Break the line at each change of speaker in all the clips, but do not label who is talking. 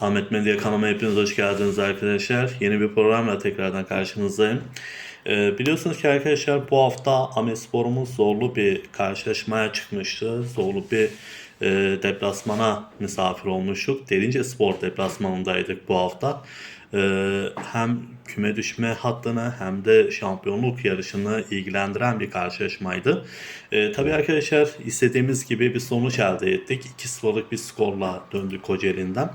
Ahmet Medya kanalıma hepiniz hoş geldiniz arkadaşlar. Yeni bir programla tekrardan karşınızdayım. Ee, biliyorsunuz ki arkadaşlar bu hafta Amespor'umuz zorlu bir karşılaşmaya çıkmıştı. Zorlu bir e, deplasmana misafir olmuştuk. Derince Spor deplasmanındaydık bu hafta. Ee, hem küme düşme hattını hem de şampiyonluk yarışını ilgilendiren bir karşılaşmaydı. Ee, tabii arkadaşlar istediğimiz gibi bir sonuç elde ettik. 2-0'lık bir skorla döndük Kocaeli'nden.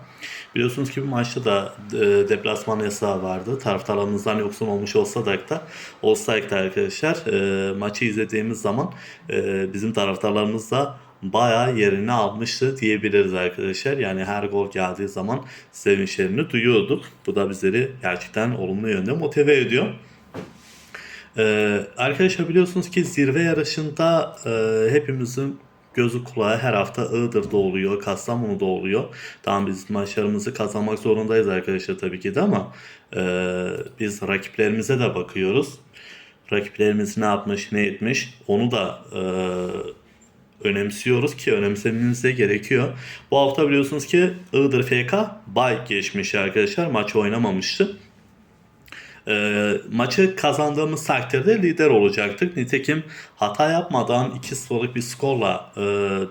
Biliyorsunuz ki bu maçta da e, deplasman yasağı vardı. Taraftarlarımızdan yoksun olmuş olsak da olsaydı arkadaşlar e, maçı izlediğimiz zaman e, bizim taraftarlarımız da bayağı yerini almıştı diyebiliriz arkadaşlar. Yani her gol geldiği zaman sevinçlerini duyuyorduk. Bu da bizleri gerçekten olumlu yönde motive ediyor. Ee, arkadaşlar biliyorsunuz ki zirve yarışında e, hepimizin gözü kulağı her hafta Iğdır'da oluyor, Kastamonu'da oluyor. Tamam biz maçlarımızı kazanmak zorundayız arkadaşlar tabii ki de ama e, biz rakiplerimize de bakıyoruz. Rakiplerimiz ne yapmış, ne etmiş onu da e, önemsiyoruz ki önemsememiz de gerekiyor. Bu hafta biliyorsunuz ki Iğdır FK bay geçmiş arkadaşlar. Maç oynamamıştı. E, maçı kazandığımız takdirde lider olacaktık. Nitekim hata yapmadan 2-0'lık bir skorla e,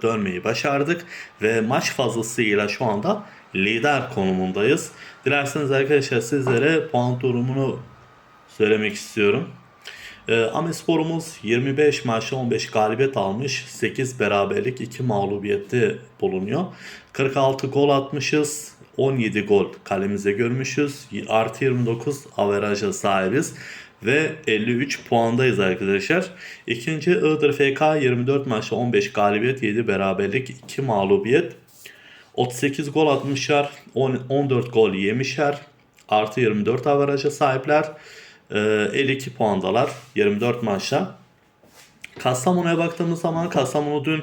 dönmeyi başardık. Ve maç fazlasıyla şu anda lider konumundayız. Dilerseniz arkadaşlar sizlere puan durumunu söylemek istiyorum. E, Amespor'umuz 25 maçta 15 galibiyet almış. 8 beraberlik 2 mağlubiyette bulunuyor. 46 gol atmışız. 17 gol kalemize görmüşüz. Artı 29 averaja sahibiz. Ve 53 puandayız arkadaşlar. İkinci Iğdır FK 24 maçta 15 galibiyet 7 beraberlik 2 mağlubiyet. 38 gol atmışlar. 10, 14 gol yemişler. Artı 24 averaja sahipler. Ee, 52 puandalar 24 maçta. Kastamonu'ya baktığımız zaman Kastamonu dün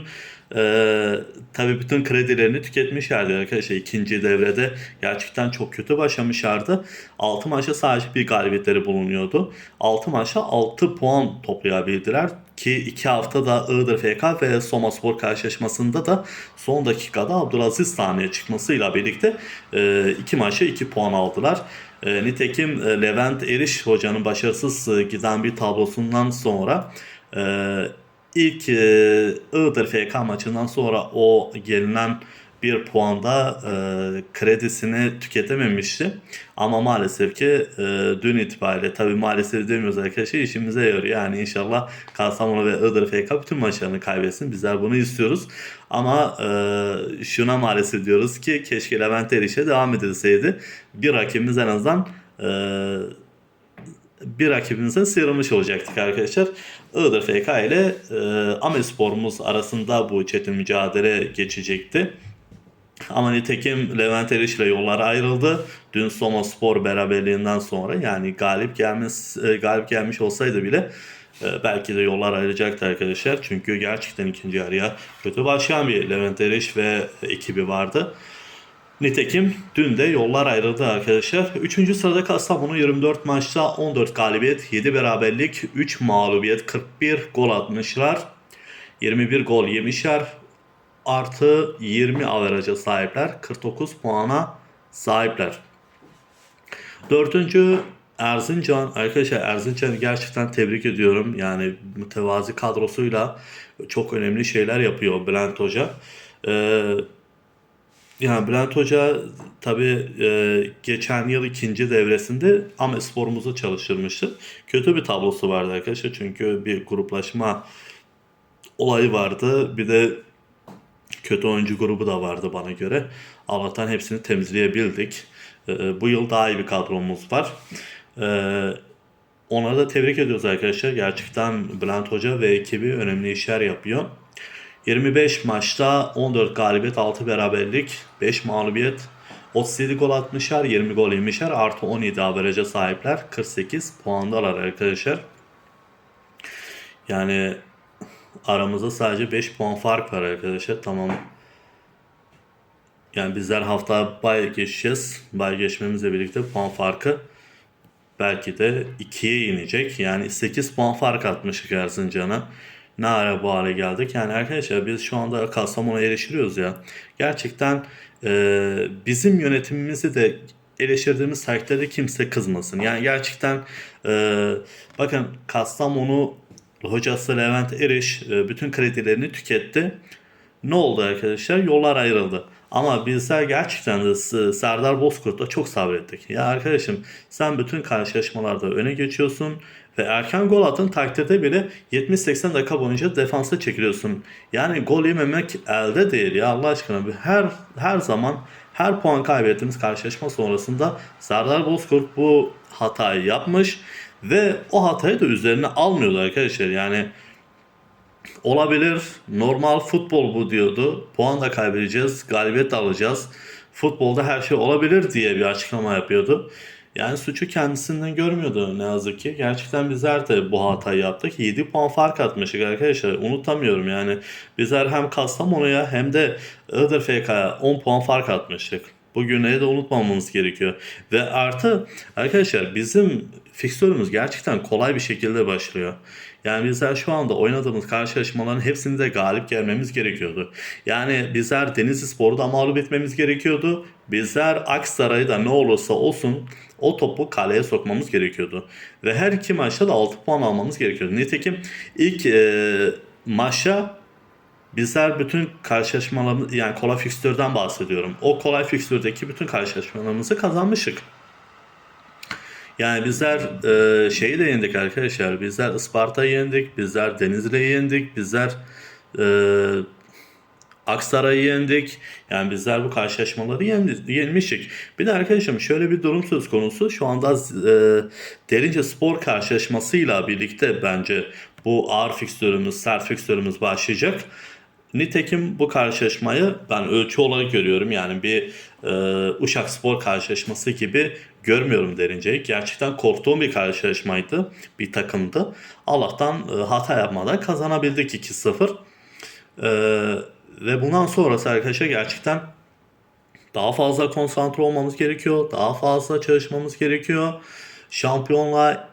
e, tabii bütün kredilerini tüketmişlerdi arkadaşlar. ikinci devrede gerçekten çok kötü başlamışlardı. 6 maçta sadece bir galibiyetleri bulunuyordu. 6 maçta 6 puan toplayabildiler. Ki 2 haftada Iğdır FK ve Somaspor karşılaşmasında da son dakikada Abdülaziz sahneye çıkmasıyla birlikte 2 maçta 2 puan aldılar. E, nitekim e, Levent Eriş hocanın başarısız e, giden bir tablosundan sonra e, ilk e, Iğdır FK maçından sonra o gelinen bir puanda e, kredisini tüketememişti. Ama maalesef ki e, dün itibariyle tabii maalesef demiyoruz arkadaşlar işimize yarıyor. Yani inşallah Kastamonu ve Iğdır FK bütün maçlarını kaybetsin. Bizler bunu istiyoruz. Ama e, şuna maalesef diyoruz ki keşke Levent Eriş'e devam edilseydi. Bir rakibimiz en azından e, bir rakibimizden sıyrılmış olacaktık arkadaşlar. Iğdır FK ile e, Amespor'umuz arasında bu çetin mücadele geçecekti. Ama nitekim Levent Eriş ile yollar ayrıldı. Dün Soma Spor beraberliğinden sonra yani galip gelmiş e, galip gelmiş olsaydı bile e, belki de yollar ayrılacaktı arkadaşlar. Çünkü gerçekten ikinci yarıya kötü başlayan bir Levent Eriş ve ekibi vardı. Nitekim dün de yollar ayrıldı arkadaşlar. Üçüncü sırada Kastamonu 24 maçta 14 galibiyet, 7 beraberlik, 3 mağlubiyet, 41 gol atmışlar. 21 gol yemişler. Artı 20 averaja sahipler. 49 puana sahipler. Dördüncü Erzincan. Arkadaşlar Erzincan'ı gerçekten tebrik ediyorum. Yani mütevazi kadrosuyla çok önemli şeyler yapıyor Bülent Hoca. Ee, yani Bülent Hoca tabi e, geçen yıl ikinci devresinde Amespor'umuzu çalıştırmıştı. Kötü bir tablosu vardı arkadaşlar çünkü bir gruplaşma olayı vardı. Bir de kötü oyuncu grubu da vardı bana göre. Allah'tan hepsini temizleyebildik. E, bu yıl daha iyi bir kadromuz var. E, onları da tebrik ediyoruz arkadaşlar. Gerçekten Bülent Hoca ve ekibi önemli işler yapıyor. 25 maçta 14 galibiyet, 6 beraberlik, 5 mağlubiyet, 37 gol atmışlar, 20 gol yemişler, artı 17 averaja sahipler. 48 puandalar arkadaşlar. Yani aramızda sadece 5 puan fark var arkadaşlar. Tamam. Yani bizler hafta bay geçeceğiz. Bay geçmemizle birlikte puan farkı belki de 2'ye inecek. Yani 8 puan fark atmıştık Erzincan'a. ne ara bu hale geldik. Yani arkadaşlar biz şu anda Kastamonu'ya eleştiriyoruz ya. Gerçekten e, bizim yönetimimizi de eleştirdiğimiz takdirde kimse kızmasın. Yani gerçekten e, bakın Kastamonu hocası Levent Eriş e, bütün kredilerini tüketti. Ne oldu arkadaşlar? Yollar ayrıldı. Ama bizler gerçekten de Serdar Bozkurt'la çok sabrettik. Ya arkadaşım sen bütün karşılaşmalarda öne geçiyorsun ve erken gol attığın takdirde bile 70-80 dakika boyunca defansa çekiliyorsun. Yani gol yememek elde değil ya Allah aşkına. Her her zaman her puan kaybettiğimiz karşılaşma sonrasında Serdar Bozkurt bu hatayı yapmış ve o hatayı da üzerine almıyordu arkadaşlar. Yani olabilir. Normal futbol bu diyordu. Puan da kaybedeceğiz. Galibiyet de alacağız. Futbolda her şey olabilir diye bir açıklama yapıyordu. Yani suçu kendisinden görmüyordu ne yazık ki. Gerçekten bizler de bu hatayı yaptık. 7 puan fark atmıştık arkadaşlar. Unutamıyorum yani. Bizler hem Kastamonu'ya hem de Iğdır FK'ya 10 puan fark atmıştık. Bu günleri de unutmamamız gerekiyor. Ve artı arkadaşlar bizim fiksörümüz gerçekten kolay bir şekilde başlıyor. Yani bizler şu anda oynadığımız karşılaşmaların hepsini de galip gelmemiz gerekiyordu. Yani bizler Denizli Spor'u da mağlup etmemiz gerekiyordu. Bizler Aksaray'ı da ne olursa olsun o topu kaleye sokmamız gerekiyordu. Ve her iki maçta da 6 puan almamız gerekiyordu. Nitekim ilk e, maçta bizler bütün karşılaşmalarımız yani kolay fikstürden bahsediyorum. O kolay fikstürdeki bütün karşılaşmalarımızı kazanmıştık. Yani bizler e, şeyi de yendik arkadaşlar. Bizler Isparta'yı yendik. Bizler Denizli'yi yendik. Bizler e, Aksaray'ı yendik. Yani bizler bu karşılaşmaları yenmiştik. Bir de arkadaşım şöyle bir durum söz konusu. Şu anda e, Derince Spor karşılaşmasıyla birlikte bence bu ağır fikstürümüz, sert fikstürümüz başlayacak. Nitekim bu karşılaşmayı ben ölçü olarak görüyorum. Yani bir e, Uşak Spor karşılaşması gibi görmüyorum Derince'yi. Gerçekten korktuğum bir karşılaşmaydı. Bir takımdı. Allah'tan e, hata yapmadan kazanabildik 2-0. E, ve bundan sonrası arkadaşlar gerçekten daha fazla konsantre olmamız gerekiyor. Daha fazla çalışmamız gerekiyor. Şampiyonluğa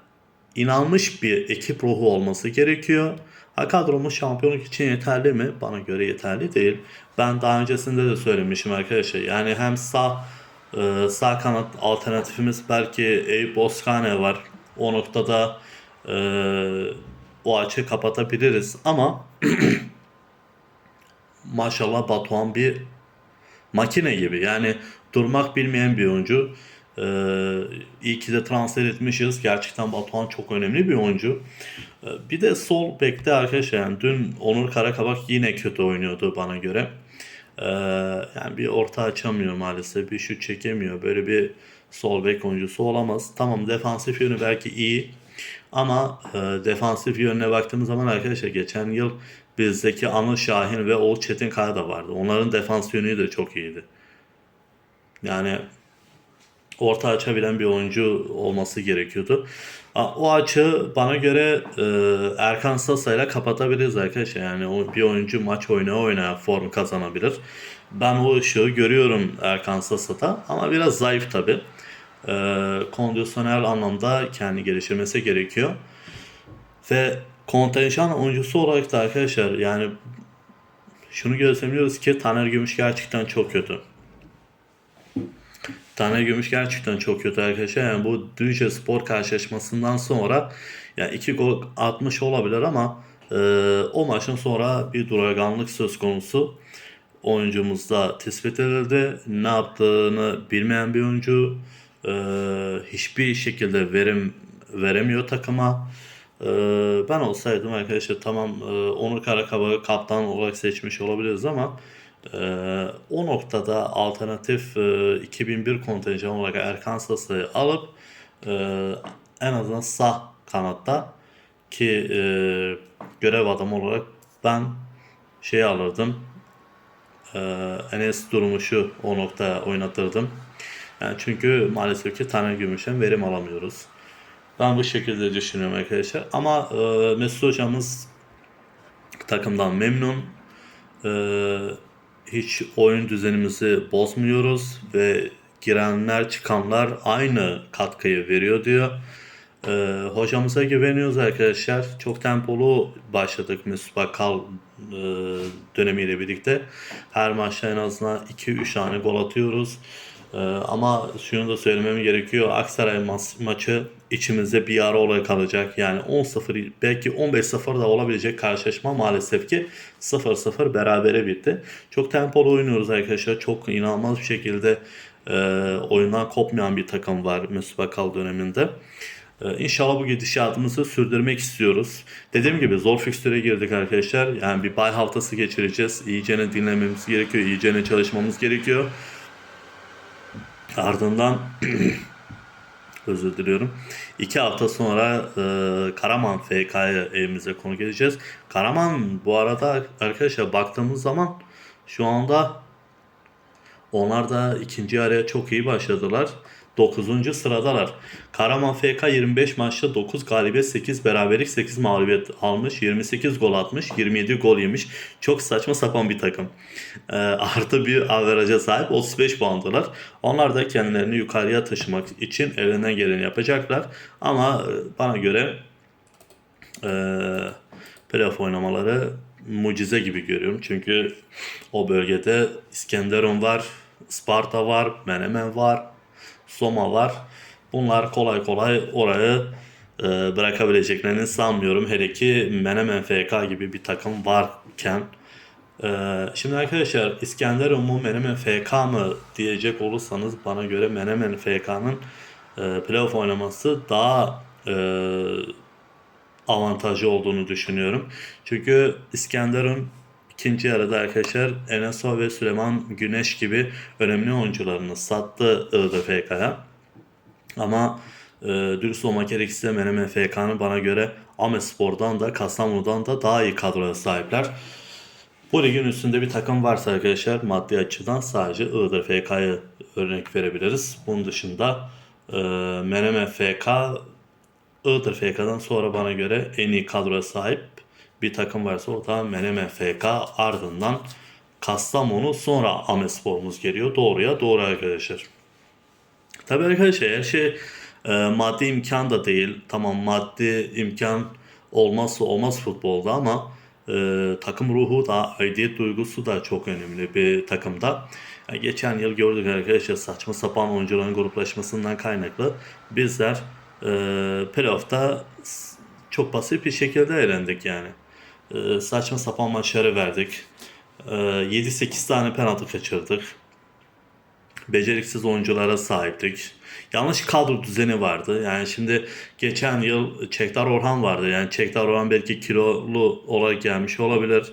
inanmış bir ekip ruhu olması gerekiyor. Ha kadromuz şampiyonluk için yeterli mi? Bana göre yeterli değil. Ben daha öncesinde de söylemişim arkadaşlar. Yani hem sağ e, sağ kanat alternatifimiz belki Eyüp Oskane var. O noktada e, o açığı kapatabiliriz ama maşallah Batuhan bir makine gibi. Yani durmak bilmeyen bir oyuncu. Ee, iyi ki de transfer etmişiz. Gerçekten Batuhan çok önemli bir oyuncu. Ee, bir de sol bekte arkadaşlar yani dün Onur Karakabak yine kötü oynuyordu bana göre. Ee, yani bir orta açamıyor maalesef. Bir şut çekemiyor. Böyle bir sol bek oyuncusu olamaz. Tamam defansif yönü belki iyi. Ama e, defansif yönüne baktığımız zaman arkadaşlar geçen yıl bizdeki Anıl Şahin ve Oğuz Çetinkaya da vardı. Onların defans yönü de çok iyiydi. Yani orta açabilen bir oyuncu olması gerekiyordu. O açığı bana göre e, Erkan Sasa ile kapatabiliriz arkadaşlar. Yani bir oyuncu maç oynaya oynaya form kazanabilir. Ben o ışığı görüyorum Erkan Sasa'da ama biraz zayıf tabi. E, kondisyonel anlamda kendi geliştirmesi gerekiyor. Ve kontenjan oyuncusu olarak da arkadaşlar yani şunu gözlemliyoruz ki Taner Gümüş gerçekten çok kötü. Taner Gümüş gerçekten çok kötü arkadaşlar. Yani bu Düzce Spor karşılaşmasından sonra yani iki gol atmış olabilir ama e, o maçın sonra bir duraganlık söz konusu oyuncumuzda tespit edildi. Ne yaptığını bilmeyen bir oyuncu. E, hiçbir şekilde verim veremiyor takıma. E, ben olsaydım arkadaşlar tamam e, Onur Karakabak'ı kaptan olarak seçmiş olabiliriz ama e, o noktada alternatif e, 2001 kontenjan olarak Erkan Sasa'yı alıp e, en azından sağ kanatta ki e, görev adamı olarak ben şey alırdım e, Enes Durmuş'u o noktaya oynatırdım. Yani çünkü maalesef ki Taner Gümüş'ten verim alamıyoruz. Ben bu şekilde düşünüyorum arkadaşlar. Ama e, Mesut hocamız takımdan memnun. E, hiç oyun düzenimizi bozmuyoruz ve girenler çıkanlar aynı katkıyı veriyor diyor. Ee, hocamıza güveniyoruz arkadaşlar. Çok tempolu başladık Müsbakal e, dönemiyle birlikte. Her maçta en azından 2-3 tane gol atıyoruz. Ee, ama şunu da söylemem gerekiyor. Aksaray ma- maçı içimizde bir ara olarak kalacak. Yani 10-0 belki 15-0 da olabilecek karşılaşma maalesef ki 0-0 berabere bitti. Çok tempolu oynuyoruz arkadaşlar. Çok inanılmaz bir şekilde e, oyundan kopmayan bir takım var Müsbakal döneminde. Ee, İnşallah bu gidişatımızı sürdürmek istiyoruz. Dediğim gibi zor fikstüre girdik arkadaşlar. Yani bir bay haftası geçireceğiz. İyicene dinlememiz gerekiyor. iyicene çalışmamız gerekiyor. Ardından özür diliyorum. İki hafta sonra e, Karaman FK'ya evimize konuk edeceğiz. Karaman bu arada arkadaşlar baktığımız zaman şu anda onlar da ikinci araya çok iyi başladılar. 9. sıradalar. Karaman FK 25 maçta 9 galibiyet 8 beraberlik 8 mağlubiyet almış. 28 gol atmış. 27 gol yemiş. Çok saçma sapan bir takım. Ee, artı bir averaja sahip 35 puandılar. Onlar da kendilerini yukarıya taşımak için elinden geleni yapacaklar. Ama e, bana göre e, playoff oynamaları mucize gibi görüyorum. Çünkü o bölgede İskenderun var, Sparta var, Menemen var, Soma var. Bunlar kolay kolay orayı e, bırakabileceklerini sanmıyorum. Hele ki Menemen FK gibi bir takım varken. E, şimdi arkadaşlar İskenderun mu Menemen FK mı diyecek olursanız bana göre Menemen FK'nın e, playoff oynaması daha e, avantajı olduğunu düşünüyorum. Çünkü İskenderun ikinci yarıda arkadaşlar Eneso ve Süleyman Güneş gibi önemli oyuncularını sattı Iğdır FK'ya. Ama e, dürüst olmak gerekirse Menemen FK'nın bana göre Amespor'dan da Kastamonu'dan da daha iyi kadroya sahipler. Bu ligin üstünde bir takım varsa arkadaşlar maddi açıdan sadece Iğdır FK'yı örnek verebiliriz. Bunun dışında e, Menemen FK Iğdır FK'dan sonra bana göre en iyi kadroya sahip bir takım varsa o da Menemen FK ardından Kastamonu sonra Amespor'umuz geliyor. Doğruya doğru arkadaşlar. Tabii arkadaşlar her şey e, maddi imkan da değil. Tamam maddi imkan olmazsa olmaz futbolda ama e, takım ruhu da aidiyet duygusu da çok önemli bir takımda. Yani geçen yıl gördük arkadaşlar saçma sapan oyuncuların gruplaşmasından kaynaklı bizler e, playoff'ta çok basit bir şekilde elendik yani. E, saçma sapan maçları verdik. E, 7-8 tane penaltı kaçırdık beceriksiz oyunculara sahiptik. Yanlış kadro düzeni vardı. Yani şimdi geçen yıl Çektar Orhan vardı. Yani Çektar Orhan belki kilolu olarak gelmiş olabilir.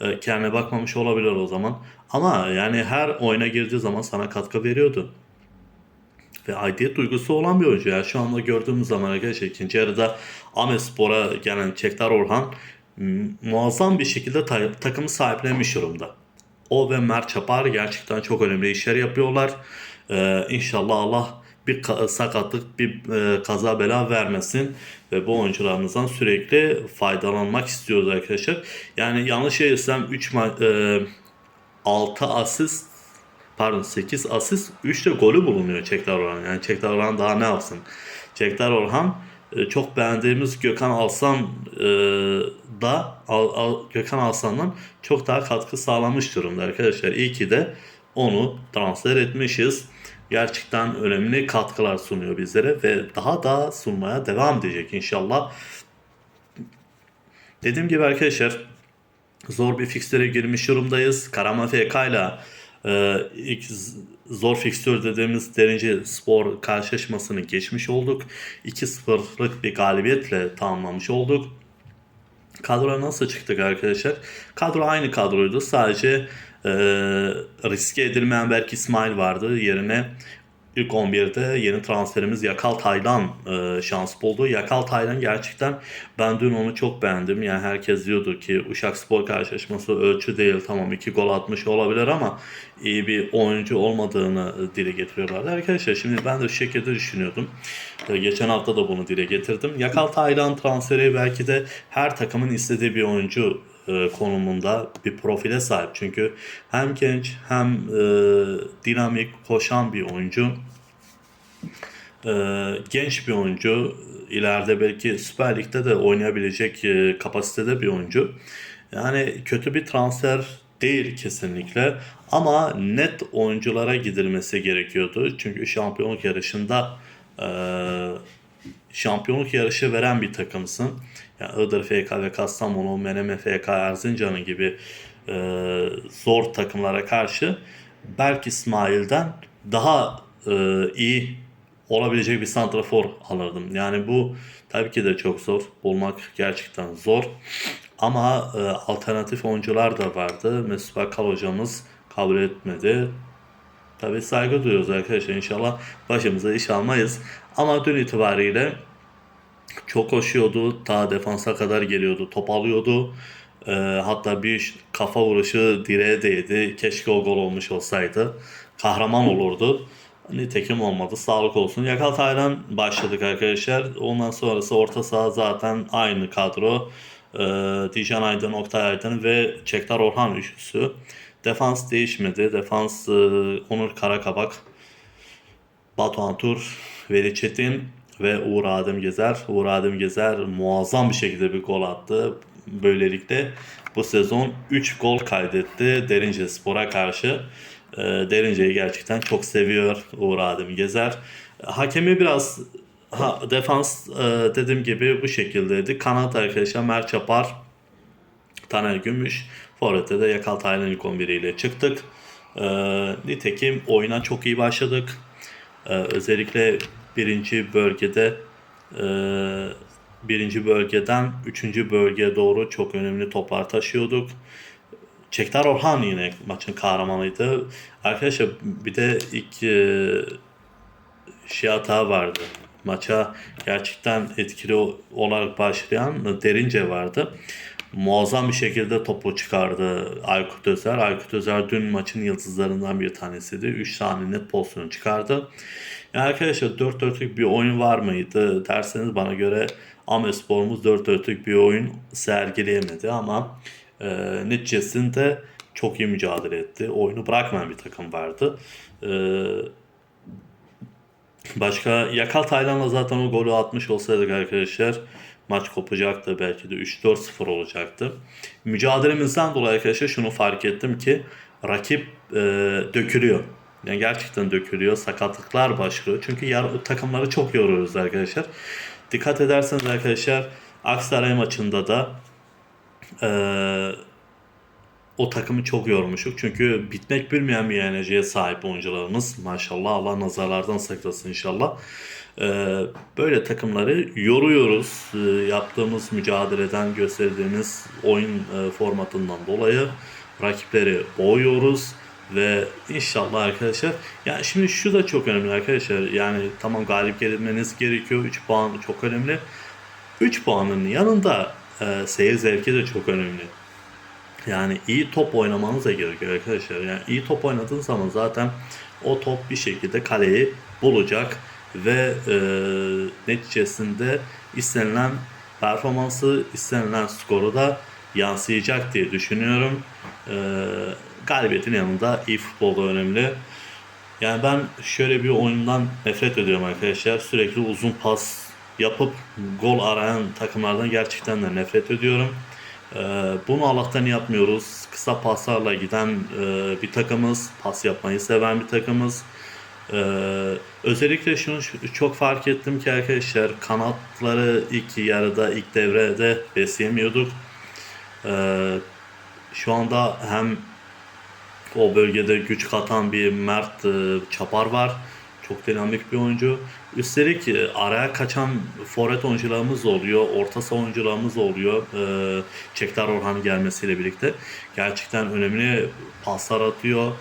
Ee, Kendine bakmamış olabilir o zaman. Ama yani her oyuna girdiği zaman sana katkı veriyordu. Ve aidiyet duygusu olan bir oyuncu. Yani şu anda gördüğümüz zaman arkadaşlar ikinci yarıda Amespor'a gelen Çektar Orhan muazzam bir şekilde ta- takımı sahiplenmiş durumda. O ve Mert Çapar gerçekten çok önemli işler yapıyorlar. Ee, inşallah Allah bir ka- sakatlık, bir e, kaza bela vermesin ve bu oyuncularımızdan sürekli faydalanmak istiyoruz arkadaşlar. Yani yanlış değilsem 3 ma- e, 6 asist pardon 8 asist 3 de golü bulunuyor Çektar Orhan. Yani Çektar Orhan daha ne yapsın? Çektar Orhan e, çok beğendiğimiz Gökhan Alsan e, da Al- Al- Gökhan Alsan'dan çok daha katkı sağlamış durumda arkadaşlar. İyi ki de onu transfer etmişiz. Gerçekten önemli katkılar sunuyor bizlere ve daha da sunmaya devam edecek inşallah. Dediğim gibi arkadaşlar zor bir fikstüre girmiş durumdayız. Karaman FK ile e, ilk zor fikstür dediğimiz Derince Spor karşılaşmasını geçmiş olduk. 2-0'lık bir galibiyetle tamamlamış olduk. Kadroya nasıl çıktık arkadaşlar? Kadro aynı kadroydu. Sadece e, riske edilmeyen belki İsmail vardı. Yerine ilk 11'de yeni transferimiz Yakal Taylan e, şans buldu. Yakal Taylan gerçekten ben dün onu çok beğendim. Yani herkes diyordu ki Uşak Spor karşılaşması ölçü değil. Tamam iki gol atmış olabilir ama iyi bir oyuncu olmadığını e, dile getiriyorlardı. Arkadaşlar şimdi ben de şu şekilde düşünüyordum. E, Geçen hafta da bunu dile getirdim. Yakal Taylan transferi belki de her takımın istediği bir oyuncu e, konumunda bir profile sahip. Çünkü hem genç hem e, dinamik, koşan bir oyuncu. E, genç bir oyuncu. ileride belki Süper Lig'de de oynayabilecek e, kapasitede bir oyuncu. Yani kötü bir transfer değil kesinlikle ama net oyunculara gidilmesi gerekiyordu. Çünkü şampiyonluk yarışında e, şampiyonluk yarışı veren bir takımsın. Yani Iğdır FK ve Kastamonu, Menemen FK, Erzincan'ı gibi e, zor takımlara karşı Berk İsmail'den daha e, iyi olabilecek bir santrafor alırdım. Yani bu tabii ki de çok zor. Bulmak gerçekten zor. Ama e, alternatif oyuncular da vardı. Mesut Bakkal hocamız kabul etmedi. Tabii saygı duyuyoruz arkadaşlar. İnşallah başımıza iş almayız. Ama dün itibariyle çok koşuyordu. Ta defansa kadar geliyordu. Top alıyordu. Ee, hatta bir kafa vuruşu direğe değdi. Keşke o gol olmuş olsaydı. Kahraman olurdu. Nitekim olmadı. Sağlık olsun. Yakal Taylan başladık arkadaşlar. Ondan sonrası orta saha zaten aynı kadro. Ee, Dijan Aydın, Oktay Aydın ve Çektar Orhan üçlüsü. Defans değişmedi. Defans e, Onur Karakabak, Batuhan Tur, Veli Çetin ve Uğur Adem Gezer. Uğur Adem Gezer muazzam bir şekilde bir gol attı. Böylelikle bu sezon 3 gol kaydetti Derince Spor'a karşı. E, Derince'yi gerçekten çok seviyor Uğur Adem Gezer. Hakemi biraz ha, defans e, dediğim gibi bu şekildeydi. Kanat arkadaşlar Mert Çapar, Taner Gümüş. Forvet'te de Yakal Taylan ilk 11 ile çıktık. E, nitekim oyuna çok iyi başladık. E, özellikle birinci bölgede e, birinci bölgeden üçüncü bölgeye doğru çok önemli toplar taşıyorduk. Çektar Orhan yine maçın kahramanıydı. Arkadaşlar bir de ilk e, şey hata vardı. Maça gerçekten etkili olarak başlayan Derince vardı. Muazzam bir şekilde topu çıkardı Aykut Özer. Aykut Özer dün maçın yıldızlarından bir tanesiydi. 3 tane net pozisyonu çıkardı. Yani arkadaşlar 4-4'lük bir oyun var mıydı derseniz bana göre Amespor'umuz 4-4'lük bir oyun sergileyemedi ama e, neticesinde çok iyi mücadele etti. Oyunu bırakmayan bir takım vardı. E, Başka Yakal Taylan'la zaten o golü atmış olsaydık arkadaşlar maç kopacaktı. Belki de 3-4-0 olacaktı. Mücadelemizden dolayı arkadaşlar şunu fark ettim ki rakip e, dökülüyor. Yani gerçekten dökülüyor. Sakatlıklar başlıyor. Çünkü yar, takımları çok yoruyoruz arkadaşlar. Dikkat ederseniz arkadaşlar Aksaray maçında da e, o takımı çok yormuşuk. Çünkü bitmek bilmeyen bir enerjiye sahip oyuncularımız. Maşallah Allah nazarlardan saklasın inşallah. Ee, böyle takımları yoruyoruz. Ee, yaptığımız mücadeleden gösterdiğimiz oyun e, formatından dolayı rakipleri boğuyoruz ve inşallah arkadaşlar yani şimdi şu da çok önemli arkadaşlar yani tamam galip gelmeniz gerekiyor 3 puan çok önemli 3 puanın yanında e, seyir zevki de çok önemli yani iyi top oynamanız da gerekiyor arkadaşlar. Yani iyi top oynadığınız zaman zaten o top bir şekilde kaleyi bulacak ve e, neticesinde istenilen performansı, istenilen skoru da yansıyacak diye düşünüyorum. E, galibiyetin yanında iyi futbol da önemli. Yani ben şöyle bir oyundan nefret ediyorum arkadaşlar. Sürekli uzun pas yapıp gol arayan takımlardan gerçekten de nefret ediyorum. Ee, bunu Allah'tan yapmıyoruz. Kısa paslarla giden e, bir takımız. Pas yapmayı seven bir takımız. Ee, özellikle şunu çok fark ettim ki arkadaşlar kanatları ilk yarıda ilk devrede besleyemiyorduk. Ee, şu anda hem o bölgede güç katan bir Mert e, Çapar var. Çok dinamik bir oyuncu. Üstelik e, araya kaçan forvet oyuncularımız oluyor. Orta saha oyuncularımız oluyor. E, Çektar Orhan gelmesiyle birlikte. Gerçekten önemli paslar atıyor.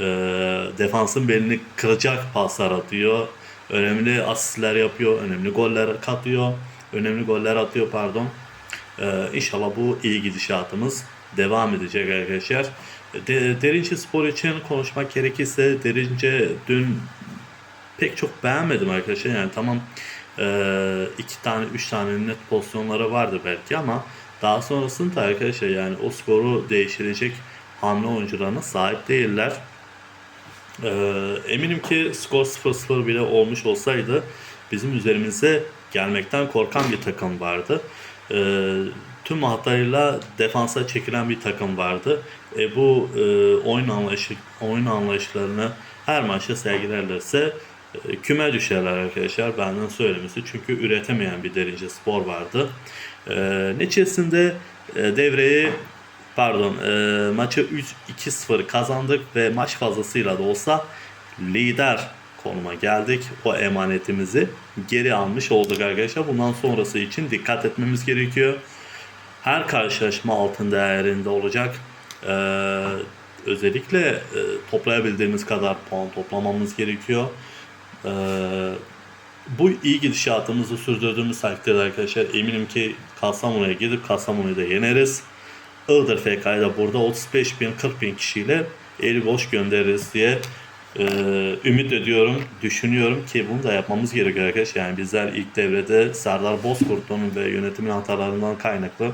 E, defansın belini kıracak paslar atıyor. Önemli asistler yapıyor. Önemli goller katıyor. Önemli goller atıyor pardon. E, inşallah bu iyi gidişatımız devam edecek arkadaşlar. De, Derince Spor için konuşmak gerekirse Derince dün pek çok beğenmedim arkadaşlar. Yani tamam e, iki tane üç tane net pozisyonları vardı belki ama daha sonrasında arkadaşlar yani o skoru değiştirecek hamle oyuncularına sahip değiller. E, eminim ki skor 0-0 bile olmuş olsaydı bizim üzerimize gelmekten korkan bir takım vardı. E, tüm hatlarıyla defansa çekilen bir takım vardı. E, bu e, oyun anlayışı oyun anlayışlarını her maçta sergilerlerse küme düşerler arkadaşlar benden söylemesi. Çünkü üretemeyen bir derince spor vardı. E, neticesinde e, devreyi pardon e, maçı 3-2-0 kazandık ve maç fazlasıyla da olsa lider konuma geldik. O emanetimizi geri almış olduk arkadaşlar. Bundan sonrası için dikkat etmemiz gerekiyor. Her karşılaşma altın değerinde olacak. Ee, özellikle e, toplayabildiğimiz kadar puan toplamamız gerekiyor. Ee, bu iyi gidişatımızı sürdürdüğümüz takdirde arkadaşlar eminim ki Kastamonu'ya gidip Kastamonu'yu da yeneriz. Iğdır FK'yı da burada 35 bin 40 bin kişiyle eli boş göndeririz diye e, ümit ediyorum, düşünüyorum ki bunu da yapmamız gerekiyor arkadaşlar. Yani bizler ilk devrede Serdar Bozkurt'un ve yönetimin hatalarından kaynaklı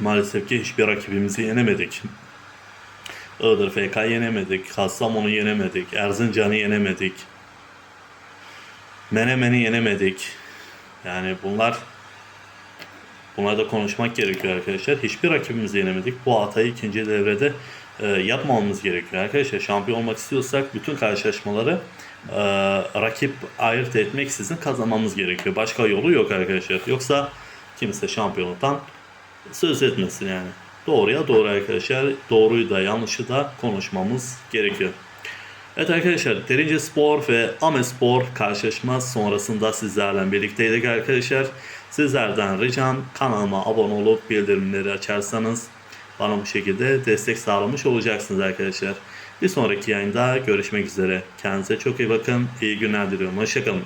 maalesef ki hiçbir rakibimizi yenemedik. Iğdır FK yenemedik, Kastamonu yenemedik, Erzincan'ı yenemedik, Menemen'i yenemedik. Yani bunlar Bunlar da konuşmak gerekiyor arkadaşlar. Hiçbir rakibimizi yenemedik. Bu hatayı ikinci devrede e, yapmamamız gerekiyor arkadaşlar. Şampiyon olmak istiyorsak bütün karşılaşmaları e, rakip ayırt etmeksizin kazanmamız gerekiyor. Başka yolu yok arkadaşlar. Yoksa kimse şampiyonluktan söz etmesin yani. Doğruya doğru arkadaşlar. Doğruyu da yanlışı da konuşmamız gerekiyor. Evet arkadaşlar Derince Spor ve Ame Spor karşılaşma sonrasında sizlerle birlikteydik arkadaşlar. Sizlerden ricam kanalıma abone olup bildirimleri açarsanız bana bu şekilde destek sağlamış olacaksınız arkadaşlar. Bir sonraki yayında görüşmek üzere. Kendinize çok iyi bakın. İyi günler diliyorum. Hoşçakalın.